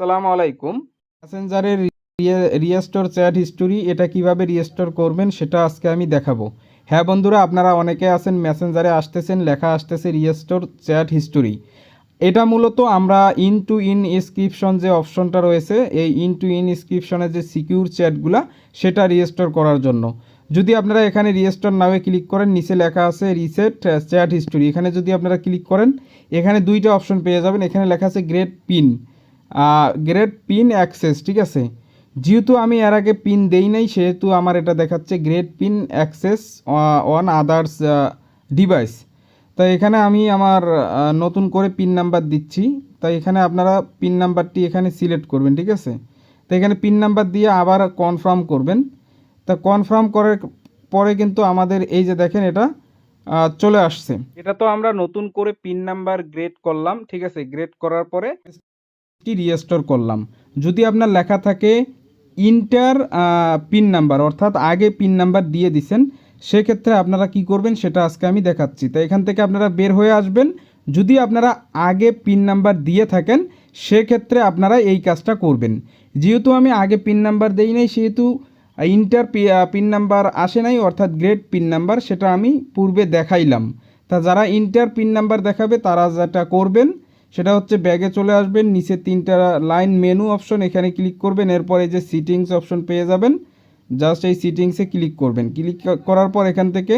আসসালামু আলাইকুম। প্যাসেঞ্জারের রিয়েস্টোর chat history, এটা কীভাবে রিয়েস্টোর করবেন সেটা আজকে আমি দেখাবো। হ্যাঁ বন্ধুরা, আপনারা অনেকে আছেন মেসেঞ্জারে আসতেছেন, লেখা আসতেছে রিয়েস্টোর চ্যাট হিস্টোরি। এটা মূলত আমরা ইন টু ইন ইনস্ক্রিপশন যে অপশনটা রয়েছে, এই ইন টু ইন ইনস্ক্রিপশনের যে সিকিউর চ্যাটগুলা, সেটা রিয়েস্টোর করার জন্য। যদি আপনারা এখানে রিয়েস্টোর নামে ক্লিক করেন, নিচে লেখা আছে রিসেট চ্যাট হিস্টোরি। এখানে যদি আপনারা ক্লিক করেন, এখানে দুইটা অপশন পেয়ে যাবেন। এখানে লেখা আছে great pin great pin access ঠিক আছে? যেহেতু আমি এর আগে পিন দেই নাই, সেহেতু আমার এটা দেখাচ্ছে great pin access on others device তাই এখানে আমি আমার নতুন করে পিন নাম্বার দিচ্ছি। তাই এখানে আপনারা পিন নাম্বারটি এখানে সিলেক্ট করবেন, ঠিক আছে? তো এখানে পিন নাম্বার দিয়ে আবার কনফার্ম করবেন। তা কনফার্ম করার পরে কিন্তু আমাদের এই যে দেখেন এটা চলে আসছে। এটা তো আমরা নতুন করে পিন নাম্বার গ্রেড করলাম, ঠিক আছে? গ্রেড করার পরে রিস্টোর করলাম। যদি আপনার লেখা থাকে ইন্টার পিন নাম্বার অর্থাৎ আগে পিন নাম্বার দিয়ে দিছেন, সেক্ষেত্রে আপনারা কি করবেন সেটা আজকে আমি দেখাচ্ছি। তো এখান থেকে আপনারা বের হয়ে আসবেন। যদি আপনারা আগে পিন নাম্বার দিয়ে থাকেন, সেক্ষেত্রে আপনারা এই কাজটা করবেন। যেহেতু আমি আগে পিন নাম্বার দেই নাই, সেহেতু ইন্টার পিন নাম্বার আসে নাই, অর্থাৎ গ্রেড পিন নাম্বার সেটা আমি পূর্বে দেখাইলাম। তা যারা ইন্টার পিন নাম্বার দেখাবে, তারা যেটা করবেন সেটা হচ্ছে ব্যাগে চলে আসবেন, নিচে তিনটা লাইন মেনু অপশন এখানে ক্লিক করবেন, এরপরে যে সিটিংস অপশন পেয়ে যাবেন। জাস্ট এই সিটিংসে ক্লিক করবেন। ক্লিক করার পর এখান থেকে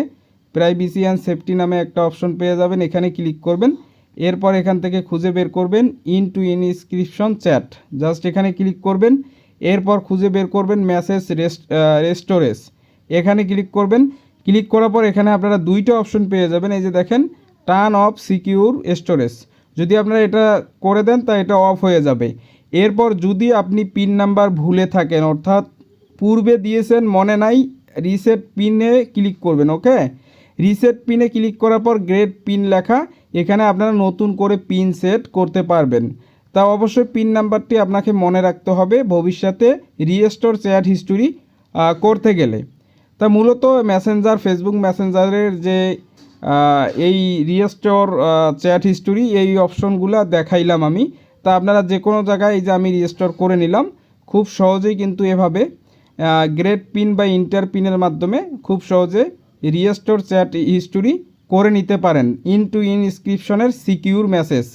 প্রাইভেসি অ্যান্ড সেফটি নামে একটা অপশন পেয়ে যাবেন, এখানে ক্লিক করবেন। এরপর এখান থেকে খুঁজে বের করবেন end to encryption chat just এখানে ক্লিক করবেন, এরপর খুঁজে বের করবেন মেসেজ রেস্ট রেস্টোরেজ এখানে ক্লিক করবেন। ক্লিক করার পর এখানে আপনারা দুইটা অপশন পেয়ে যাবেন। এই যে দেখেন টার্ন অফ সিকিউর স্টোরেজ যদি আপনারা এটা করে দেন, তা এটা অফ হয়ে যাবে। এরপর যদি আপনি পিন নাম্বার ভুলে থাকেন, অর্থাৎ পূর্বে দিয়েছেন, মনে নাই রিসেট পিনে ক্লিক করবেন ওকে রিসেট পিনে ক্লিক করার পর গ্রেড পিন লেখা, এখানে আপনারা নতুন করে পিন সেট করতে পারবেন। তা অবশ্যই পিন নাম্বারটি আপনাকে মনে রাখতে হবে, ভবিষ্যতে রিস্টোর চ্যাট হিস্টোরি করতে গেলে। তা মূলত মেসেঞ্জার ফেসবুক মেসেঞ্জারের যে এই রিস্টোর চ্যাট হিস্টোরি এই অপশনগুলো দেখাইলাম আমি। তা আপনারা যে কোনো জায়গায় এই যে আমি রিস্টোর করে নিলাম, খুব সহজেই কিন্তু এভাবে গ্রেড পিন বা ইন্টার পিনের মাধ্যমে খুব সহজে রিস্টোর চ্যাট হিস্টোরি করে নিতে পারেন। ইন টু ইনস্ক্রিপশনের সিকিউর মেসেজ